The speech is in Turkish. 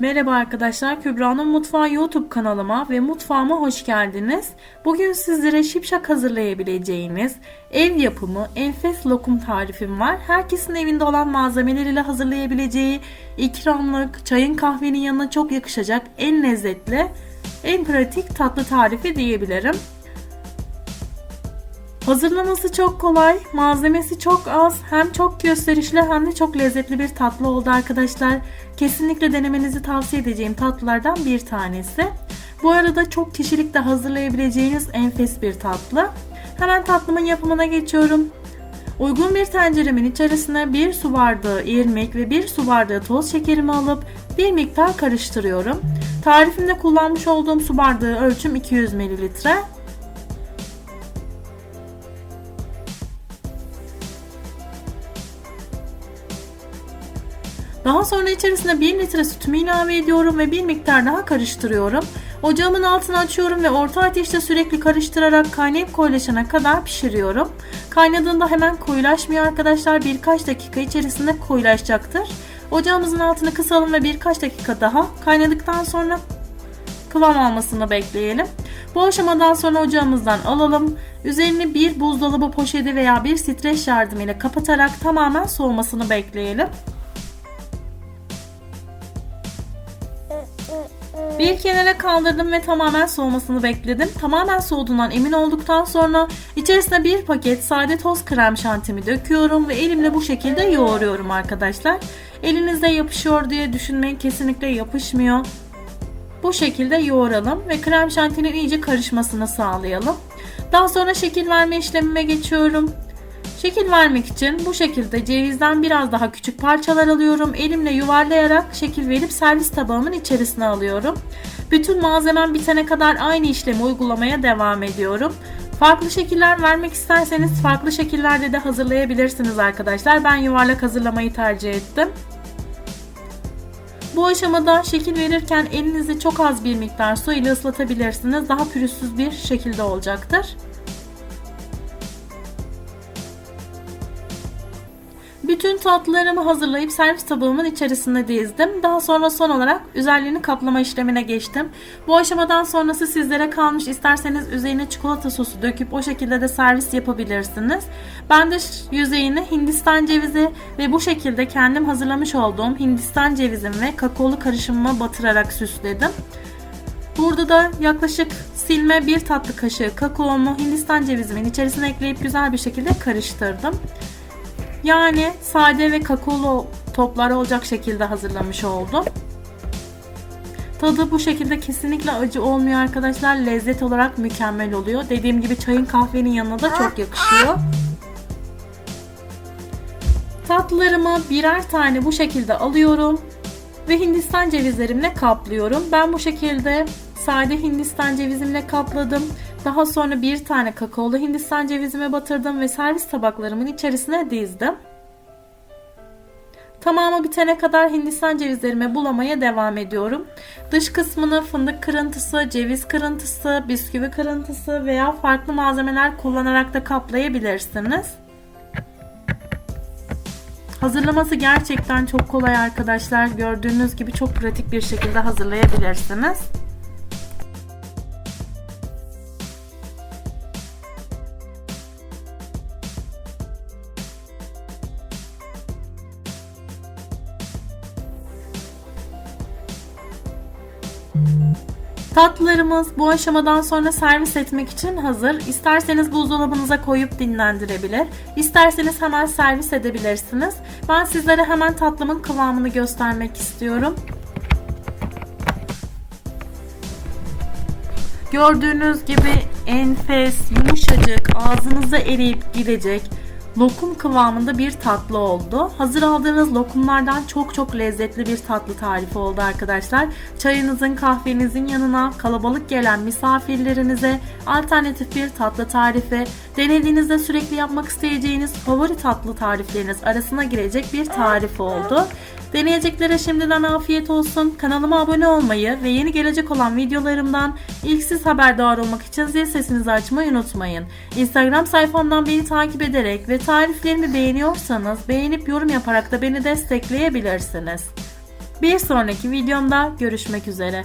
Merhaba arkadaşlar, Kübra'nın Mutfağı YouTube kanalıma ve mutfağıma hoş geldiniz. Bugün sizlere şipşak hazırlayabileceğiniz ev yapımı enfes lokum tarifim var. Herkesin evinde olan malzemeleriyle hazırlayabileceği ikramlık, çayın kahvenin yanına çok yakışacak en lezzetli, en pratik tatlı tarifi diyebilirim. Hazırlaması çok kolay, malzemesi çok az, hem çok gösterişli hem de çok lezzetli bir tatlı oldu arkadaşlar. Kesinlikle denemenizi tavsiye edeceğim tatlılardan bir tanesi. Bu arada çok kişilik de hazırlayabileceğiniz enfes bir tatlı. Hemen tatlımın yapımına geçiyorum. Uygun bir tenceremin içerisine 1 su bardağı irmik ve 1 su bardağı toz şekerimi alıp bir miktar karıştırıyorum. Tarifimde kullanmış olduğum su bardağı ölçüm 200 mililitre. Daha sonra içerisine 1 litre sütümü ilave ediyorum ve bir miktar daha karıştırıyorum. Ocağımın altını açıyorum ve orta ateşte sürekli karıştırarak kaynayıp koyulaşana kadar pişiriyorum. Kaynadığında hemen koyulaşmıyor arkadaşlar. Birkaç dakika içerisinde koyulaşacaktır. Ocağımızın altını kısalım ve birkaç dakika daha kaynadıktan sonra kıvam almasını bekleyelim. Bu aşamadan sonra ocağımızdan alalım. Üzerini bir buzdolabı poşeti veya bir streç yardımıyla kapatarak tamamen soğumasını bekleyelim. Bir kenara kaldırdım ve tamamen soğumasını bekledim. Tamamen soğuduğundan emin olduktan sonra içerisine bir paket sade toz krem şantimi döküyorum ve elimle bu şekilde yoğuruyorum arkadaşlar. Elinizde yapışıyor diye düşünmeyin kesinlikle yapışmıyor. Bu şekilde yoğuralım ve krem şantinin iyice karışmasını sağlayalım. Daha sonra şekil verme işlemime geçiyorum. Şekil vermek için bu şekilde cevizden biraz daha küçük parçalar alıyorum. Elimle yuvarlayarak şekil verip servis tabağımın içerisine alıyorum. Bütün malzemem bitene kadar aynı işlemi uygulamaya devam ediyorum. Farklı şekiller vermek isterseniz farklı şekillerde de hazırlayabilirsiniz arkadaşlar. Ben yuvarlak hazırlamayı tercih ettim. Bu aşamada şekil verirken elinizi çok az bir miktar su ile ıslatabilirsiniz. Daha pürüzsüz bir şekilde olacaktır. Bütün tatlılarımı hazırlayıp servis tabağımın içerisine dizdim. Daha sonra son olarak üzerlerini kaplama işlemine geçtim. Bu aşamadan sonrası sizlere kalmış. İsterseniz üzerine çikolata sosu döküp o şekilde de servis yapabilirsiniz. Ben de yüzeyini Hindistan cevizi ve bu şekilde kendim hazırlamış olduğum Hindistan cevizim ve kakaolu karışımıma batırarak süsledim. Burada da yaklaşık silme bir tatlı kaşığı kakaomu Hindistan cevizimin içerisine ekleyip güzel bir şekilde karıştırdım. Yani sade ve kakaolu toplar olacak şekilde hazırlamış oldum. Tadı bu şekilde kesinlikle acı olmuyor arkadaşlar. Lezzet olarak mükemmel oluyor. Dediğim gibi çayın kahvenin yanına da çok yakışıyor. Tatlılarımı birer tane bu şekilde alıyorum ve Hindistan cevizlerimle kaplıyorum. Ben bu şekilde sade Hindistan cevizimle kapladım. Daha sonra bir tane kakaolu Hindistan cevizime batırdım ve servis tabaklarımın içerisine dizdim. Tamamı bitene kadar Hindistan cevizlerime bulamaya devam ediyorum. Dış kısmını fındık kırıntısı, ceviz kırıntısı, bisküvi kırıntısı veya farklı malzemeler kullanarak da kaplayabilirsiniz. Hazırlaması gerçekten çok kolay arkadaşlar. Gördüğünüz gibi çok pratik bir şekilde hazırlayabilirsiniz. Tatlılarımız bu aşamadan sonra servis etmek için hazır. İsterseniz buzdolabınıza koyup dinlendirebilir. İsterseniz hemen servis edebilirsiniz. Ben sizlere hemen tatlımın kıvamını göstermek istiyorum. Gördüğünüz gibi enfes, yumuşacık, ağzınıza eriyip gidecek lokum kıvamında bir tatlı oldu. Hazır aldığınız lokumlardan çok çok lezzetli bir tatlı tarifi oldu arkadaşlar. Çayınızın, kahvenizin yanına kalabalık gelen misafirlerinize alternatif bir tatlı tarifi, denediğinizde sürekli yapmak isteyeceğiniz favori tatlı tarifleriniz arasına girecek bir tarif oldu. Deneyeceklere şimdiden afiyet olsun. Kanalıma abone olmayı ve yeni gelecek olan videolarımdan ilk siz haberdar olmak için zil sesinizi açmayı unutmayın. Instagram sayfamdan beni takip ederek ve tariflerimi beğeniyorsanız beğenip yorum yaparak da beni destekleyebilirsiniz. Bir sonraki videomda görüşmek üzere.